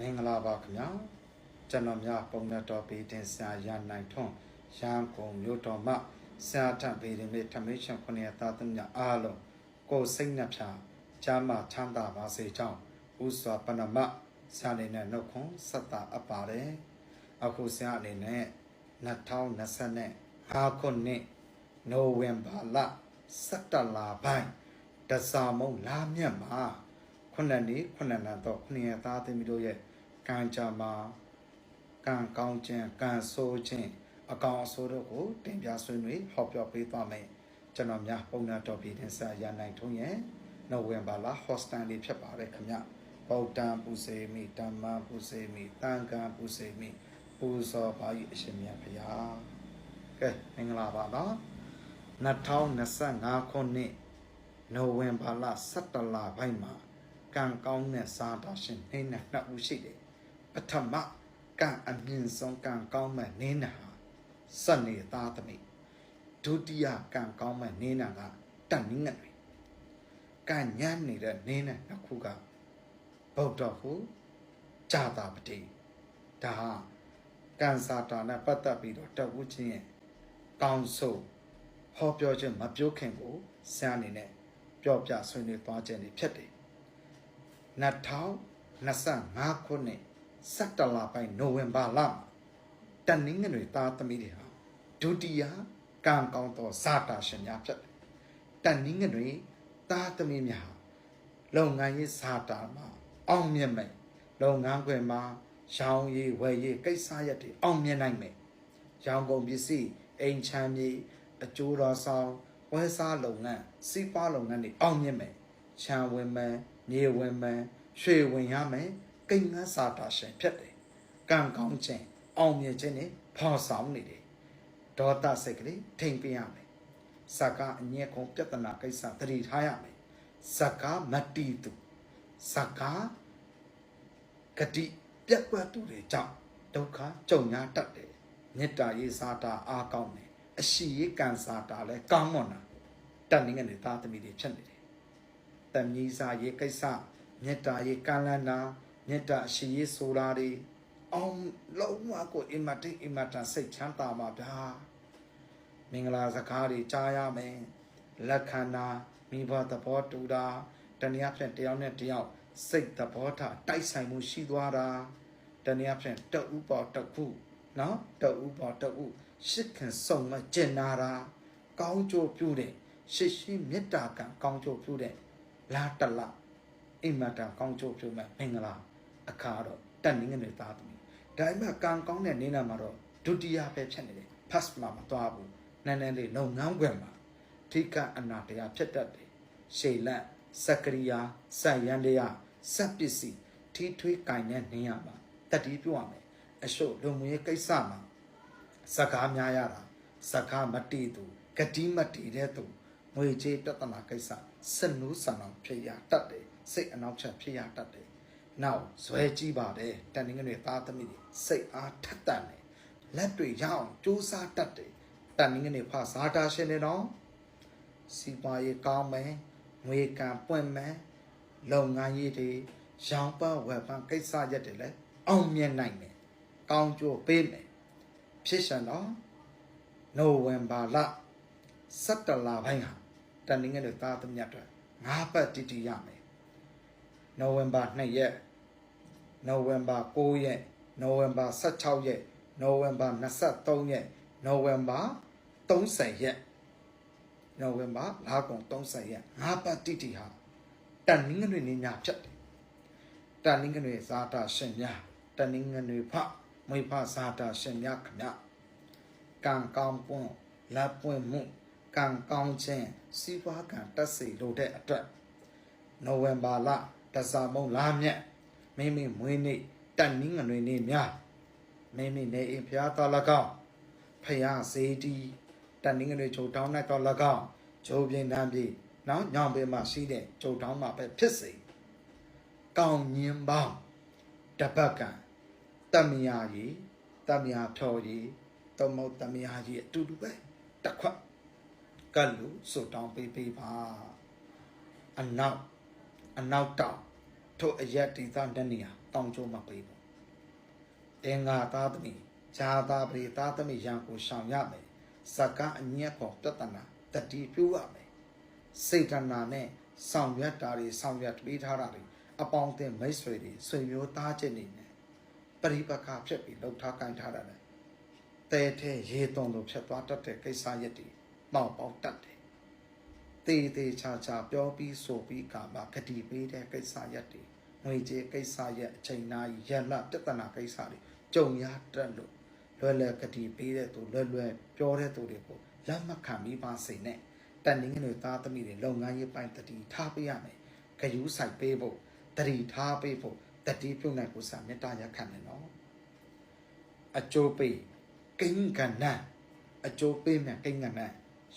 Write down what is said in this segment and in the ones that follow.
မင်္ဂလာပါခင်ဗျာကျွန်တော်များပုံနဲ့တော်ပေတင်ဆရာရနိုင်ထွန်းရန်ကုန်မြို့တော်မှဆရာထံပေရင်မေထမေရှင်ခုနှစ်သားသမီးအားလုံးကိုယ်စိတ်နှဖြာချမ်းသာချမ်းသာပါစေကြောင်းဥစွာပဏမဆရာနေနဲ့နှုတ်ခွန်းဆက်တာအပ်ပါတယ်အခုဆရာအနေနဲ့2025ခုနှစ်နိုဝင်ဘာလ17လပိုင်းတစားမုံလာမြတ်မှာခုနှစ်နေ့ခုနှစ်လတော့ခုနှစ်ရက်သားသမီးတို့ရဲ့ ကံကြမ္မာကံကောင်းခြင်းကံဆိုးခြင်းအကောင်အဆိုးတို့ကိုတင်ပြဆွေးနွေးဟောပြောပေးသွားမယ်ကျွန်တော်များပုံနာတော်ပြည်တင်ဆက်ရနိုင်ထုံးရဲ့နိုဝင်ဘာလဟော့စတန်လေးဖြစ်ပါတယ်ခင်ဗျဗုဒ္ဓံပူစေမိဓမ္မပူစေမိတန်ခါပူစေမိပူဇော်ပါ၏အရှင်မြတ်ဖရာကဲမင်္ဂလာပါနော်2025ခုနှစ်နိုဝင်ဘာလ17လပိုင်းမှာကံကောင်းတဲ့စားတော်ရှင်နေနဲ့နှစ်ဦးရှိတယ် ပထမကံအမြင့်ဆုံးကံကောင်းမဲ့နေနာဟာစနေသားသမီးဒုတိယကံကောင်းမဲ့နေနာကတန်နင်းငယ်တွေကံညံ့နေတဲ့နေနဲ့နှစ်ခုကဗုဒ္ဓဟုဇာတာပတိဒါဟာကံစာတာနဲ့ပတ်သက်ပြီးတော့တဝုချင်းရဲ့ကောင်းဆိုဟောပြောခြင်းမပြောခင်ကိုဆရာအနေနဲ့ပြောပြဆွေးနွေးသွားခြင်းဖြစ်တယ်2025ခုနှစ် 17လပိုင်းနိုဝင်ဘာလမှာတနင်္ဂနွေသားသမီးတွေဟာဒုတိယကံကောင်းသောဇာတာရှင်များဖြစ်တယ်။တနင်္ဂနွေသားသမီးများဟာလုပ်ငန်းရေးဇာတာမှာအောင်မြင်မယ်။လုပ်ငန်းခွင်မှာရောင်းရည်ဝယ်ရည်ကိစ္စရက်တွေအောင်မြင်နိုင်မယ်။ရောင်းကုန်ပစ္စည်းအိမ်ချမ်းမြေအကျိုးတော်ဆောင်ဝယ်စားလုပ်ငန်းစီးပွားလုပ်ငန်းတွေအောင်မြင်မယ်။ချမ်းဝင်မယ်မြေဝင်မယ်ရွှေဝင်ရမယ် ကိန်းငန်းစာတာရှင်ဖြစ်တယ်ကံကောင်းခြင်းအောင်မြင်ခြင်းနဲ့ဖော်ဆောင်နေတယ်ဒေါသစိတ်ကလေးထိန်ပြရမယ်စကားအငြင်းခုံပြဿနာကိစ္စသတိထားရမယ်စကားမတီးသူစကားဂတိပြက်ကွက်သူတွေကြောင့်ဒုက္ခကြုံရတတ်တယ်မေတ္တာရေးစာတာအားကောင်းတယ်အရှိရေးကံစာတာလဲကောင်းမွန်တာတန်နေငယ်နေသားသမီးတွေဖြစ်နေတယ်တမီးစာရေးကိစ္စမေတ္တာရေးကံလန္တာ မေတ္တာအရှိရေးဆိုတာတွေအောင်လုံးဝကိုအင်မတိအင်မတန်စိတ်ချမ်းသာမှာဗျာမင်္ဂလာစကားတွေကြားရမယ်လက်ခဏာမိဘသဘောတူတာတနည်းအားဖြင့်တယောက်နဲ့တယောက်စိတ်သဘောထားတိုက်ဆိုင်မှုရှိသွားတာတနည်းအားဖြင့်တဥပေါ်တခုနော်တဥပေါ်တဥရှစ်ခင်စုံမကျင်နာတာကောင်းကျိုးပြုတဲ့ရှစ်ရှိမေတ္တာကံကောင်းကျိုးပြုတဲ့လာတလအိမ်မတာကောင်းကျိုးပြုမဲ့မင်္ဂလာ အခါတော့တက်နေငနေသားသမီးဒါပေမဲ့ကံကောင်းတဲ့နေနာမှာတော့ဒုတိယပဲဖြစ်နေတယ် first မှာမသွားဘူးနည်းနည်းလေးလုပ်ငန်းခွင်မှာထိကအနာတရားဖြစ်တတ်တယ်ရှေလန့်စကရိယာစံရန်တရားစက်ပစ္စည်းထိထွေးကင်တဲ့နေရမှာတတိပြုရမယ်အရှုပ်လုံငွေကိစ္စမှာစကားများရတာစကားမတီးသူဂတိမတီးတဲ့သူငွေကြေးတသနာကိစ္စစနူးဆန်အောင်ဖြစ်ရတတ်တယ်စိတ်အနောက်ချက်ဖြစ်ရတတ်တယ် နောက်ဇွဲကြီးပါတယ်တန်ငင်းတွေသားသမီးတွေစိတ်အားထက်တန်တယ်လက်တွေရအောင်ကြိုးစားတတ်တယ်တန်ငင်းတွေဖဇာတာရှင်တွေနော်စီပွားရေးကောင်းမယ်ငွေကံပွင့်မယ်လုပ်ငန်းရေးတွေရောင်းပန်းဝယ်ပန်းကိစ္စရက်တွေလည်းအောင်မြင်နိုင်မယ်ကောင်းကျိုးပေးမယ်ဖြစ်ရှင်တော့နိုဝင်ဘာလ17လပိုင်းဟာတန်ငင်းတွေသားသမီးတွေငါးပတ်တည်တည်ရမယ်နိုဝင်ဘာ2ရက် နိုဝင်ဘာ9ရက်နိုဝင်ဘာ16ရက်နိုဝင်ဘာ23ရက်နိုဝင်ဘာ30ရက်နိုဝင်ဘာလာကုန်30ရက်ငါးပတ်တိတိဟာတန်နင်းငွေနေညာဖြစ်တယ်တန်နင်းငွေဇာတာရှင်များတန်နင်းငွေဖမွေဖဇာတာရှင်များခမကံကောင်းပွန်းလက်ပွင့်မှုကံကောင်းခြင်းစီးပွားကံတက်စေလိုတဲ့အတွက်နိုဝင်ဘာလတစားမုံလာမြက် မိမိမွေးနေ့တန်နင်းငွေနေများမိမိနေအိမ်ဖျားတော်၎င်းဖျားစေတီတန်နင်းငွေချိုတောင်း၌တော်၎င်းဂျိုးပြင်းတန်းပြီနော်ညောင်ပင်မှာရှိတဲ့ဂျိုတောင်းမှာပဲဖြစ်စေကောင်းညင်ပေါင်းတပတ်ကံတမယာကြီးတမယာဖြော်ကြီးတမုတ်တမယာကြီးအတူတူပဲတစ်ခွက်ကလူစုတောင်းပေးပေးပါအနောက်အနောက်တောင် ထိုအရက်ဒီသားနဲ့နေရာတောင်းကျိုးမပေးဘူးအင်္ဂါသားသမီးဂျာသားပရိသားသမီးရံကိုရှောင်ရမယ်စကအညက်ပေါ်ပြဿနာတတိပြုရမယ်စေတနာနဲ့ဆောင်ရွက်တာတွေဆောင်ရွက်ပေးထားတာတွေအပေါင်းအသင်းမိတ်ဆွေတွေဆွေမျိုးသားချင်းတွေနဲ့ပရိပက္ခဖြစ်ပြီးလှုပ်ထားကိုင်ထားတာလေတဲထဲရေသွန်လို့ဖြစ်သွားတတ်တဲ့ကိစ္စရက်တွေပေါက်ပေါက်တတ်တယ်တေးသေးချာချာပြောပြီးဆိုပြီးကမှဂတိပေးတဲ့ကိစ္စရက်တွေ ငွေကြေးကိစ္စရက်အချိန်နာရီရက်လပြဿနာကိစ္စတွေကြုံရတတ်လို့လွယ်လွယ်ဂတိပေးတဲ့သူလွယ်လွယ်ပြောတဲ့သူတွေကိုလက်မခံမိပါစေနဲ့တန်နင်းငယ်သားသမီးတွေလုပ်ငန်းရေးပိုင်းတတိထားပေးရမယ်ဂယူးဆိုင်ပေးဖို့တတိထားပေးဖို့တတိပြုတ်နိုင်ကိုစာမေတ္တာရက်ခံတယ်နော်အကျိုးပေးကိန်းကဏ္ဍအကျိုးပေးမယ်ကိန်းကဏ္ဍ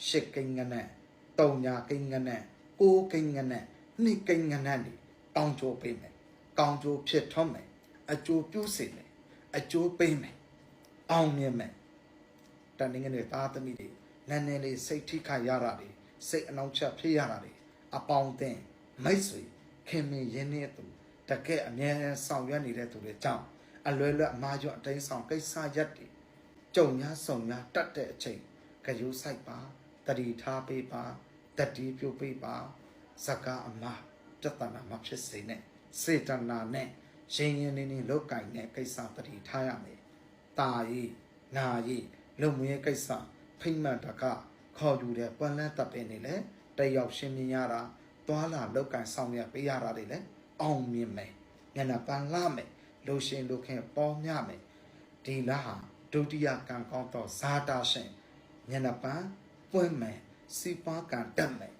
ရှစ်ကိန်းကဏ္ဍတုံညာကိန်းကဏ္ဍကိုးကိန်းကဏ္ဍနှစ်ကိန်းကဏ္ဍတွေတောင်းကျိုးပေးမယ် ကောင်းကျိုးဖြစ်ထွန်းမယ်အကျိုးပြုစေမယ်အကျိုးပေးမယ်အောင်မြင်မယ်တန်ငယ်တွေသားသမီးတွေနည်းနည်းလေးစိတ်ထိခိုက်ရတာတွေစိတ်အနှောင့်အယှက်ဖြစ်ရတာတွေအပေါင်းအသင်းမိတ်ဆွေခင်မင်ရင်းနှီးသူတကယ်အမြဲတမ်းဆောင်ရွက်နေတဲ့သူတွေကြောင့်အလွယ်လွယ်အမားကျွတ်အတိုင်းဆောင်ကိစ္စရက်တွေကြုံများဆုံများတတ်တဲ့အချိန်ဂယုဆိုင်ပါတတိထားပေးပါတတိပြုတ်ပေးပါဇကာအမတတနာမဖြစ်စေနဲ့ စေတနာနဲ့ရင်ရင်နေနေလောက်ကင်တဲ့ကိစ္စတတိထားရမယ်။ตาရီနာရီလုံမွေးကိစ္စဖိမ့်မှန်တကခေါ်ယူတဲ့ပွက်လန်းတပ်ပင်နေလေတယောက်ရှင်းမြင်ရတာသွာလာလောက်ကင်ဆောင်ရပေးရတာတွေလေအောင်မြင်မယ်။ညနာပန်လာမယ်လူရှင်လူခင်ပေါ်မြမယ်ဒီလားဟာဒုတိယကံကောင်းသောဇာတာရှင်ညနာပန်ပွင့်မယ်စီပါကံတက်မယ်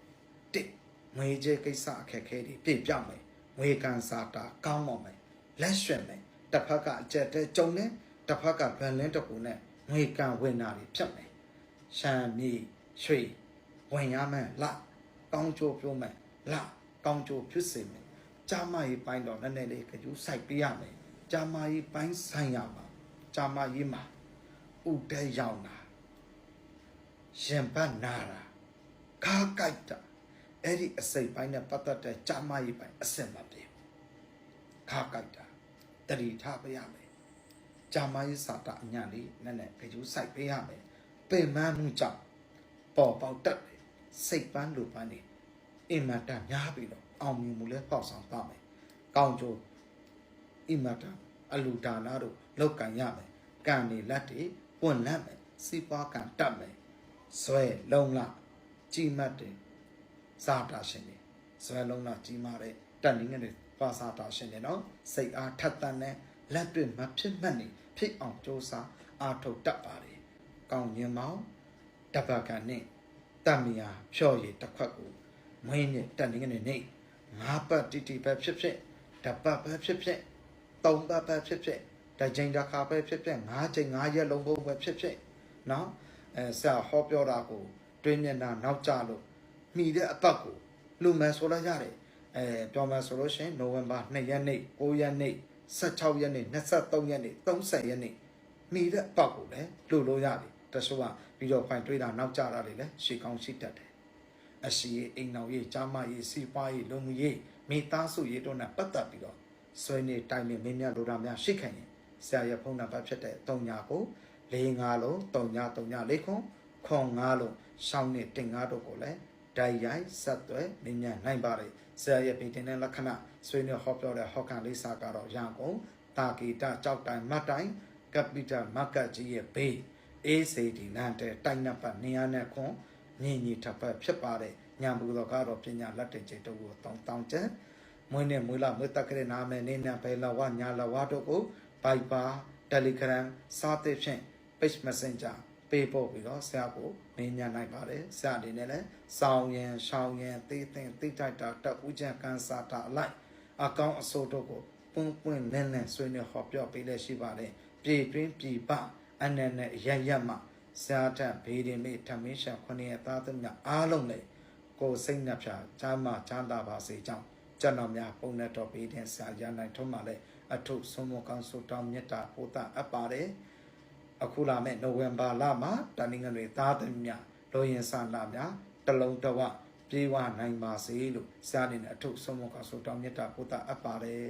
တစ်ငွေကြေးကိစ္စအခက်အခဲတွေပြည့်ပြောက်မယ် ငွေကံစာတာကောင်းတော့မယ်လက်ရွှင်မယ်တစ်ဖက်ကအကျက်တဲ့ကြုံတယ်တစ်ဖက်ကဗန်လင်းတကူနဲ့ငွေကံဝင်တာတွေဖြစ်မယ်ရှမ်းမြေရွှေဝင်ရမယ်လကောင်းချိုးပြုံးမယ်လကောင်းချိုးဖြစ်စေမယ်ဂျာမကြီးပိုင်းတော့နည်းနည်းလေးကြူးစိုက်ပေးရမယ်ဂျာမကြီးပိုင်းဆိုင်ရမှာဂျာမကြီးမှာဥတဲရောက်တာရင်ပတ်နာတာခါကြိုက်တာ အဲ့ဒီအစိတ်ပိုင်းနဲ့ပတ်သက်တဲ့ဂျာမကြီးပိုင်းအစင်မပြေခါကြိုက်တာတတိထားပေးရမယ်ဂျာမကြီးစာတာအညာလေးနည်းနည်းကြူးစိုက်ပေးရမယ်ပင်မမှုကြောင့်ပေါ်ပေါက်တတ်တယ်စိတ်ပန်းလူပန်းနေအင်မတန်များပြီးတော့အောင်မြင်မှုလဲပေါက်ဆောင်သွားမယ်ကောင်းကျိုးအင်မတန်အလူဒါနာတို့လောက်ကံရမယ်ကံနေလက်တွေပွင့်လန့်မယ်စီးပွားကံတက်မယ်ဇွဲလုံလကြီးမတ်တယ် စာတာရှင်တွေဇွဲလုံလကြီးမာတဲ့တက်နည်းနဲ့ပါစာတာရှင်တွေနော်စိတ်အားထက်သန်တဲ့လက်တွေ့မဖြစ်မှတ်နေဖြစ်အောင်ကြိုးစားအားထုတ်တတ်ပါတယ်ကောင်းရင်မောင်တပတ်ကနဲ့တမယာဖြော့ရည်တစ်ခွက်ကိုမင်းနဲ့တက်နည်းနဲ့နေငါးပတ်တီတီပဲဖြစ်ဖြစ်တပတ်ပဲဖြစ်ဖြစ်သုံးပတ်ပဲဖြစ်ဖြစ်တကြိမ်တစ်ခါပဲဖြစ်ဖြစ်ငါးကြိမ်ငါးရက်လုံးပဲဖြစ်ဖြစ်နော်အဲဆရာဟောပြောတာကို တွင်းမျက်နှာနောက်ကျလို့ မိတဲ့အပတ်ကိုလူမယ်ဆိုလိုက်ရတယ်အဲပြောမယ်ဆိုလို့ရှိရင်နိုဝင်ဘာ2ရက်နေ့9ရက်နေ့16ရက်နေ့23ရက်နေ့30ရက်နေ့မိတဲ့အပတ်ကိုလည်းလူလို့ရတယ်တချို့ကပြီးတော့ဖိုင်တွေးတာနောက်ကျတာတွေလည်းရှေ့ကောင်းရှိတတ်တယ်အရှိအိမ်နောက်ရေးကြားမရေးစီပွားရေးလုံမှုရေးမိသားစုရေးတို့နဲ့ပတ်သက်ပြီးတော့ဆွေးနေတိုင်ပင်မင်းများလိုတာများရှိခိုင်ရင်ဆရာရဲ့ဖုန်းနံပါတ်ဖြစ်တဲ့3ညာကို45လုံး3ညာ3ညာလေးခွန်ခွန်5လုံးရှောင်းနေတင်5တို့ကိုလည်း ဓာတ်ရိုက်ဆက်သွဲမင်းများနိုင်ပါတယ်ဆရာရဲ့ပြင်တင်တဲ့လက္ခဏာဆွေးနွေးဟောပြောတဲ့ဟောကန်လေးစာကတော့ရန်ကုန်တာကီတာကြောက်တိုင်မတ်တိုင်ကပီတာမကတ်ကြီးရဲ့ဘေးအေးစေဒီနန်တဲ့တိုင်နံပါတ်နေရာနဲ့ခွန်ညင်ညီထပ်ပတ်ဖြစ်ပါတယ်ညံဘူးတော်ကတော့ပညာလက်တဲ့ကျတုပ်ကိုတောင်းတောင်းချက်မွေးနဲ့မွေးလာမွေးတက်ကတဲ့နာမည်နေနဲ့ဘယ်လဝညာလဝတို့ကို Viber Telegram စသဖြင့် Page Messenger ပေးပို့ပြီးတော့ဆရာကိုမင်းညာနိုင်ပါတယ်ဆရာအနေနဲ့လည်းစောင်းရင်ရှောင်းရင်သိသိသိတိုက်တာတက်ဦးချံကန်စာတာအလိုက်အကောင့်အစိုးတို့ကိုပွင့်ပွင့်လင်းလင်းဆွေးနွေးဟောပြောပေးလက်ရှိပါတယ်ပြည်တွင်းပြည်ပအနက်နဲ့ရရမှဆရာထဘေးရင်မေထမင်းရှာခொနည်းသားသမီးအားလုံးလည်းကိုယ်စိတ်နှပြချမ်းသာချမ်းသာပါစေကြောင်းကျွန်တော်များပုံနဲ့တော်ပေးတဲ့ဆရာရနိုင်ထုံးမှလည်းအထုဆုံးမကောင်းဆုတောင်းမေတ္တာပို့တာအပ်ပါတယ် အခုလာမယ့်နိုဝင်ဘာလမှာတနင်္ဂနွေသားသမီးများလိုရင်ဆန္ဒများတလုံးတဝပြပြေးဝနိုင်ပါစေလို့စာရင်းနဲ့အထုပ်ဆုံးမကဆိုတောင်းမြတ်တာပို့တာအပ်ပါတယ်